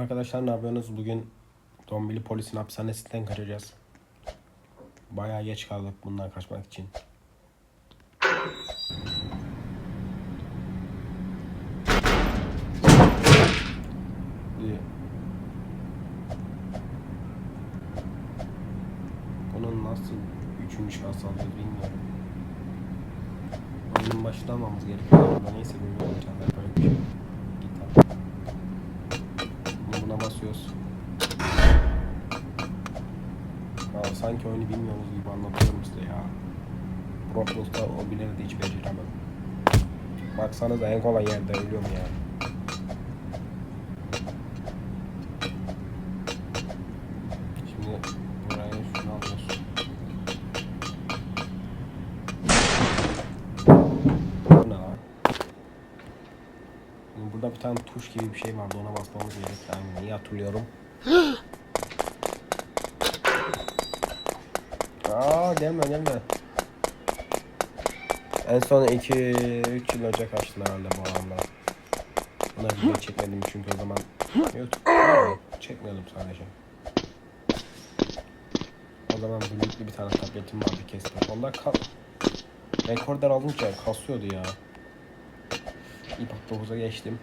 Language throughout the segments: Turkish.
Arkadaşlar ne yapıyorsunuz? Bugün Dombili polisin hapishanesinden kaçacağız. Bayağı geç kaldık bundan kaçmak için. Bunun nasıl üçüncü şahıs alıyoruz bilmiyorum. Oyunun başında almamız gerekiyor. Neyse bilmiyorum. Böyle bir şey. Basıyoruz. Ya sanki oyunu bilmiyoruz gibi anlatıyorum size ya. Roblox'ta o bileri de hiç beceremem. Baksanıza en kolay yerde ölüyorum ya. Tane tuş gibi bir şey vardı ona basmamız gerek. Yani iyi hatırlıyorum. Aa gelme gelme. En son 2-3 yıl önce kaçtın herhalde bu alanda. Buna video çekmedim çünkü o zaman YouTube çekmiyordum sadece. O zaman büyüklü bir tane tabletim vardı kestim. Onda kal rekorder alınca kasıyordu ya. İPad 9'a geçtim.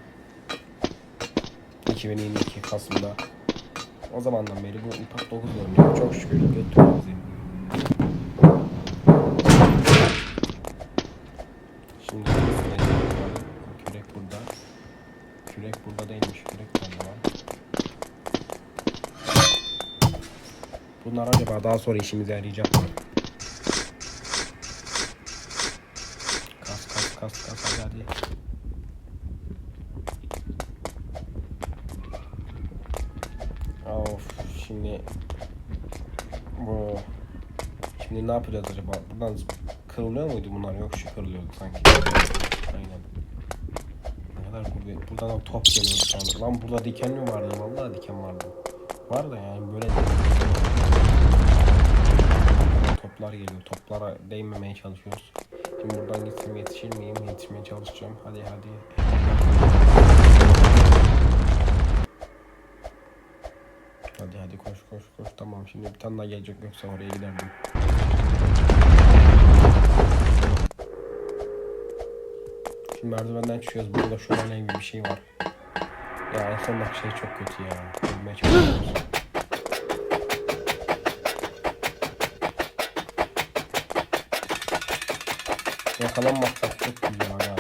2022 Kasım'da. O zamandan beri bu İPad 9 oynuyorum. Çok şükür götürüyoruz. Şimdi kürek burada. Kürek burada değilmiş. Kürek bende var. Bunlar acaba daha sonra işimize yarayacak mı? Kas kas kas kas hadi hadi. Of şimdi bu şimdi ne yapacağız acaba? Buradan kırılıyor muydu bunlar? Yok şu kırılıyordu sanki. Aynen. Ne kadar kuvvet. Buradan da top geliyordu sanki. Lan burada diken mi vardı? Vallahi diken vardı. Var da yani böyle toplar geliyor. Toplara değmemeye çalışıyoruz. Şimdi buradan gitsem yetişir miyim? Yetişmeye çalışacağım. Hadi hadi. Hadi koş koş koş. Tamam şimdi bir tane daha gelecek yoksa oraya giderdim. Şimdi merdivenden çıkıyoruz. Burada şöyle gibi bir şey var. Ya en sondaki şey çok kötü ya. Ölmeye çalışıyoruz. Yakalanmazsak çok güzel aga.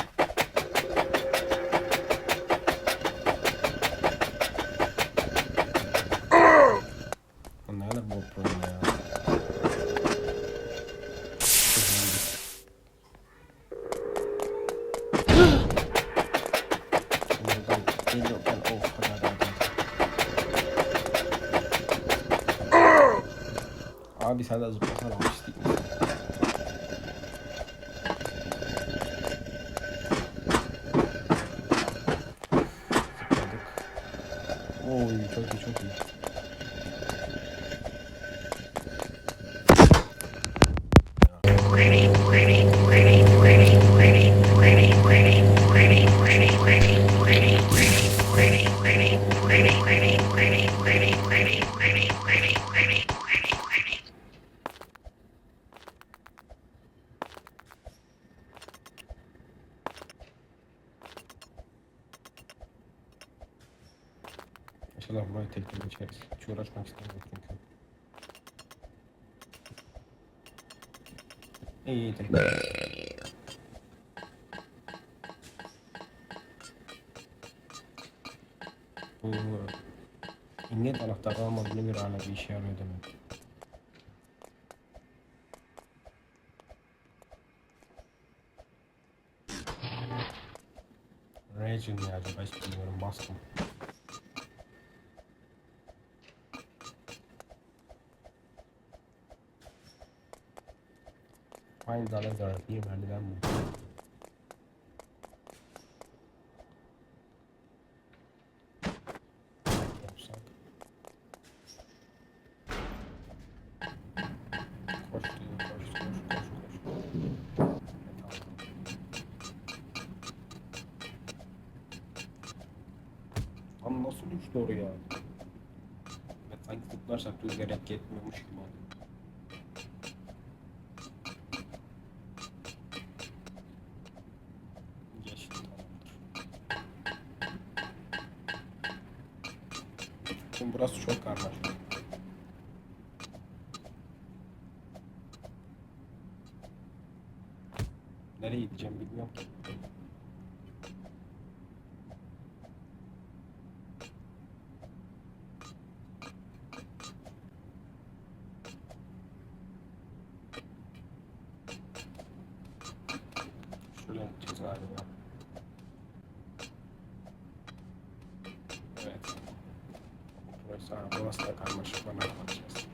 Lan Ne kadar bot bu oyun ya. Buradan geliyorken of hadi hadi hadi. Abi sen de zıplasana pislik misin? Zıpladık. Oy çok iyi çok iyi. İnşallah burayı tek tek geçeriz. Hiç uğraşmak istemiyorum çünkü. İyi iyi tek anahtarı olmadığını bir hala bir işe yarıyor demek. Region ya acaba hiç bilmiyorum bastım. Aynı zamanda zarar bir merdiven bu. Doğru ya. Evet, sanki zıplarsak rüzgar etki etmiyormuş gibi oldu. Şimdi burası çok karmaşık. Nereye gideceğim bilmiyorum ki. Evet. Burası, burası da karmaşık. Bana bakacağız.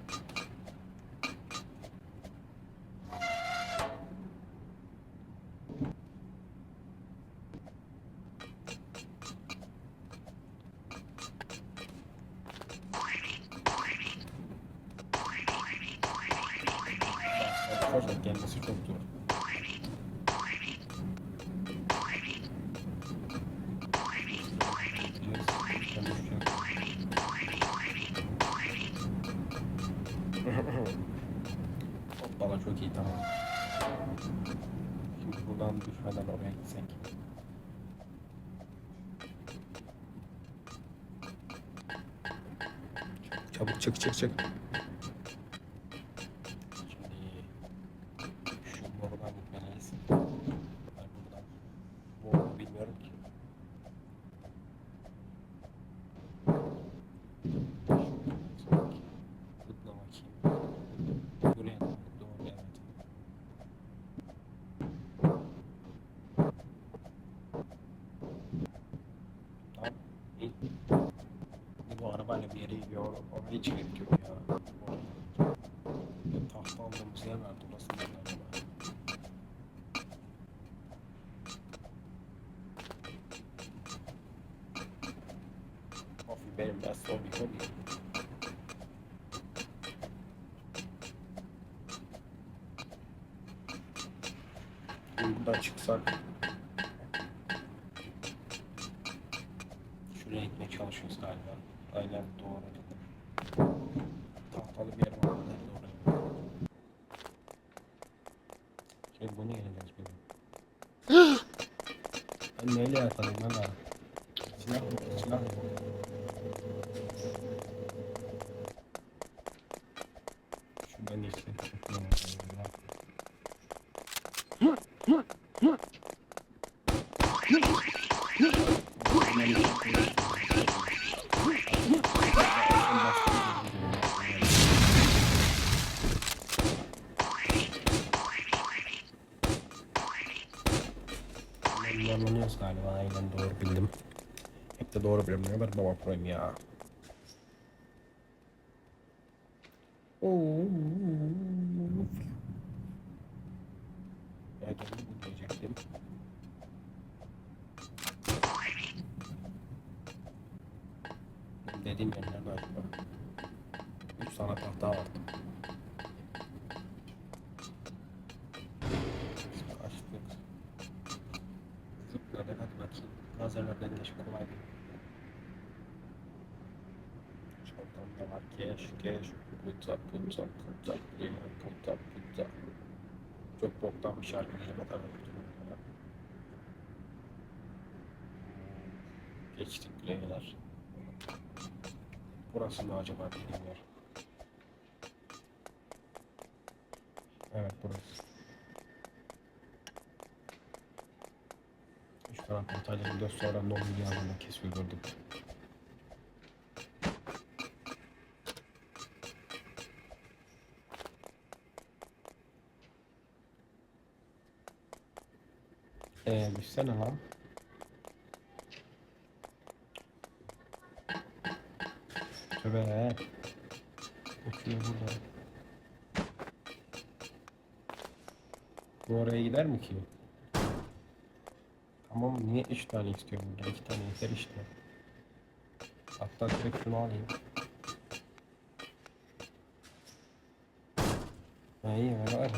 Buradan düşmeden oraya gitsek. Çabuk çık çık çık. Şimdi şu borudan gitmeliyiz. Ben buradan. Bu bilmiyorum ki. Zıpla bakayım. Buraya doğru evet. Tamam. iyi. Bir bu yere gidiyor. Oraya hiç gerek yok ya. Ya Tahta aldığımız yer vardı. Orası nerede acaba? Of benim biraz zor bir hobi. Buradan çıksak Şuraya gitmeye çalışıyoruz galiba. Aynen doğru. Tahtalı bir yer var. Oraya? Şimdi bunu yeneceğiz benim. ben neyle yakalayayım lan ha? Silah mı? Silah mı? Şuradan işte. Yanılıyoruz galiba aynen doğru bildim. Hep de doğru biliyorum. Ne kadar baba proyum ya. Ya geldi bu diyecektim. Dediğim yer nerede acaba? Üç tane tahta vardı. Şu kolay değil. Çantamda var keş keş. Putsa putsa putsa. Limon putsa putsa. Çok boktan bir şarkı elime tabii. Geçtik kuleyler. Burası mı acaba bilmiyorum. Evet burası. Üç tane portalya bir sonra oldu yanında kesiyor durduk. Eee düşsene lan. Tövbe. Uçuyor burada. Bu oraya gider mi ki? Tamam niye 3 tane istiyorum burada? 2 tane yeter işte. Hatta direkt şunu alayım. Ha iyi öyle var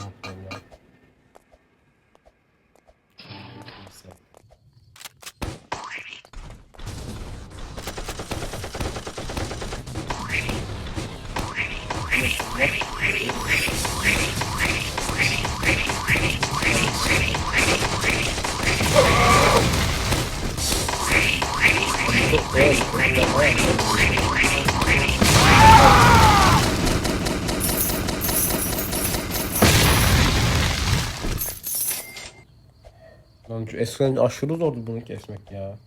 Lan şu eskiden aşırı zordu bunu kesmek ya.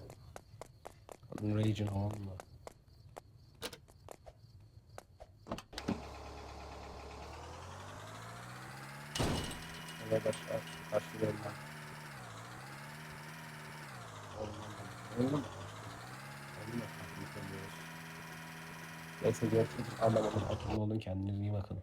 Rage'in falan mı? Arkadaşlar başlıyorum ben. Oldu mu? Oldu mu? Neyse görüşürüz. Anlamadım. Akıllı olun kendinize iyi bakın.